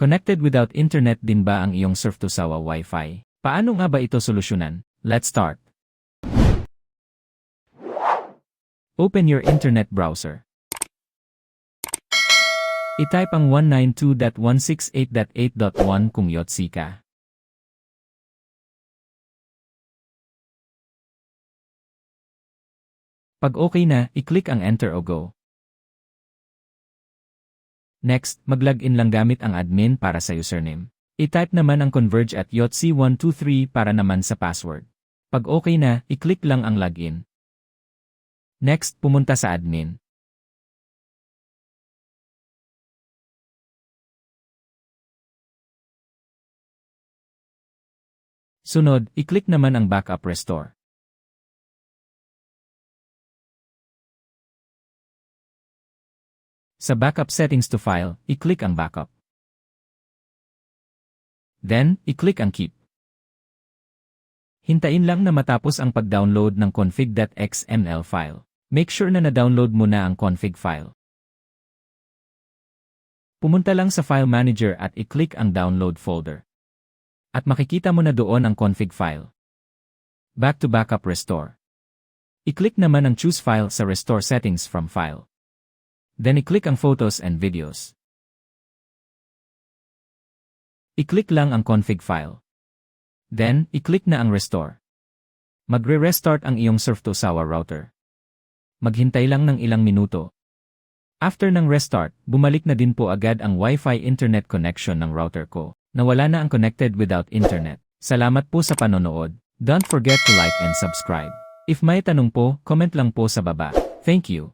Connected without internet din ba ang iyong Surf to Sawa Wi-Fi? Paano nga ba ito solusyonan? Let's start. Open your internet browser. I-type ang 192.168.8.1 kung Yotsi ka. Pag okay na, i-click ang Enter o Go. Next, mag-login lang gamit ang admin para sa username. I-type naman ang converge at yotsi123 para naman sa password. Pag okay na, i-click lang ang login. Next, pumunta sa admin. Sunod, i-click naman ang backup restore. Sa backup settings to file, i-click ang backup. Then, i-click ang keep. Hintayin lang na matapos ang pag-download ng config.xml file. Make sure na na-download mo na ang config file. Pumunta lang sa File Manager at i-click ang Download folder. At makikita mo na doon ang config file. Back to Backup Restore. I-click naman ang Choose File sa Restore Settings from File. Then i-click ang Photos and Videos. I-click lang ang config file. Then, i-click na ang Restore. Magre-restart ang iyong Surf to Sawa router. Maghintay lang ng ilang minuto. After ng restart, bumalik na din po agad ang Wi-Fi internet connection ng router ko. Nawala na ang connected without internet. Salamat po sa panonood. Don't forget to like and subscribe. If may tanong po, comment lang po sa baba. Thank you.